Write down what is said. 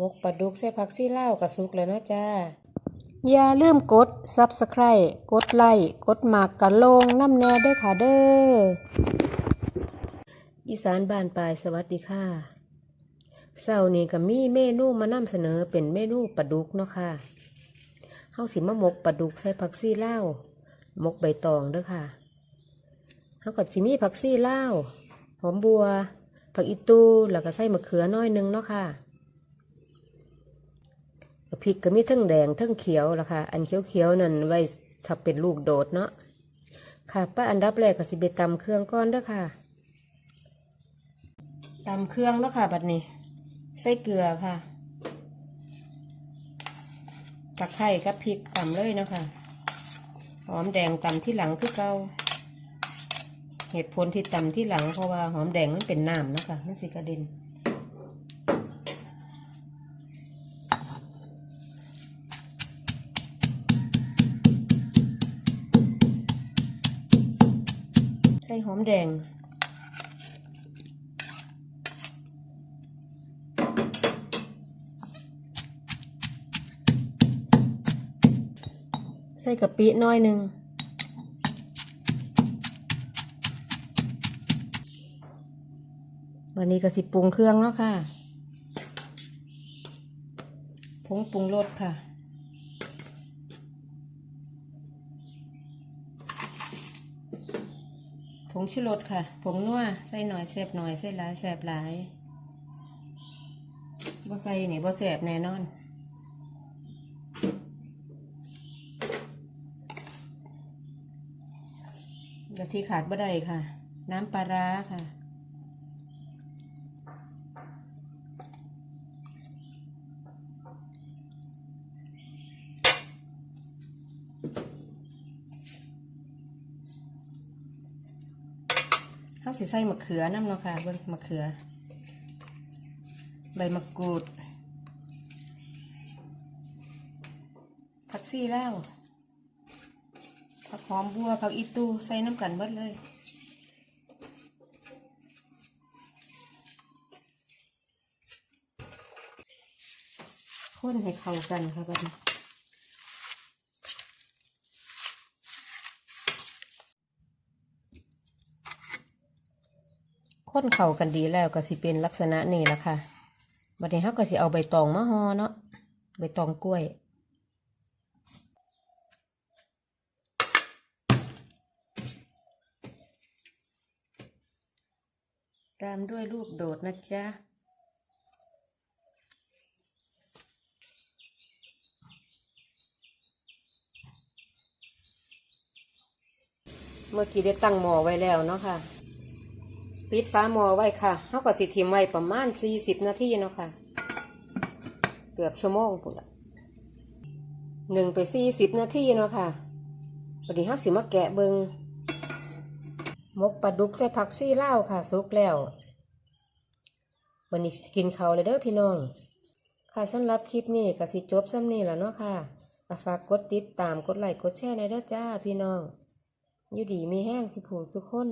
หมกปลาดุกใส่ผักซี่เล่าวกับสุกแล้วเนาะจ้า อย่าลืมกด Subscribe กดไลค์กดหมากกะโลงน้ำแน่เด้อค่ะเด้ออีสานบ้านปลายสวัสดีค่ะเช้านี้ก็มีเมนูมานำเสนอเป็นเมนูปลาดุกเนาะค่ะเฮาสิมาหมกปลาดุกใส่ผักซี่เล่าวหมกใบตองเด้อค่ะเฮาก็สิมีผักซี่เล่าวหอมบัว ผักอีตูแล้วก็ใส่มะเขือน้อยหนึงเนาะค่ะ พริกก็มีทั้งแดงทั้งเขียวล่ะค่ะ อันเขียวๆนั่นไว้ถ้าเป็นลูกโดดเนาะค่ะป้าอันดับแรกก็สิไปตำเครื่องก่อนเด้อค่ะตำเครื่องแล้วค่ะบัดนี้ใส่เกลือค่ะตะไคร้กับพริกตำเลยเนาะคะหอมแดงตำที่หลังคือเก่าเหตุผลที่ตำที่หลังเพราะว่าหอมแดงมันเป็นน้ำเนาะคะมันสิกระเด็น หอมแดง ใส่กะปิน้อยหนึ่งวันนี้ก็สิปรุงเครื่องเนาะค่ะ ผงปรุงรสค่ะ งชูรสค่ะ ผงนัวใส่หน่อยแสบหน่อยใส่หลายแสบหลายบ่ใส่นี่บ่แสบแน่นอนกะทิขาดบ่ได้ค่ะ น้ำปลาร้าค่ะ เขาสิใส่มะเขือน้ำเนาะค่ะเบิ่งมะเขือ ใบมะกรูดผักซี่แล้วผักหอมบัวผักอีตูใส่น้ำกันเบิดเลยคนให้เข้ากันค่ะบัดนี้ ค้นเข้ากันดีแล้วก็สิเป็นลักษณะนี้ละค่ะบัดนี้เขาก็สิเอาใบตองมาห่อเนาะใบตองกล้วย ตามด้วยลูกโดดนะจ๊ะเมื่อกี้ได้ตั้งหม้อไว้แล้วเนาะค่ะ ปิดฟ้าหม้อไว้ค่ะเขาก็สิทิมไว้ประมาณสี่สิบนาทีเนาะค่ะ เกือบชั่วโมงปุ่นละหนึ่งไปสี่สิบนาทีเนาะค่ะวันนี้เขาสิมาแกะเบิงมกปลาดุกใส่ผักซี่เล่าค่ะสุกแล้ววันนี้กินเขาเลยเด้อพี่น้อง ค่ะสำหรับคลิปนี้ก็สิจบซ้ำนี้แหละเนาะค่ะฝากกดติดตามกดไลค์กดแชร์ในเด้อจ้าพี่น้อง อยู่ดีมีแห้งสุขูสุขคน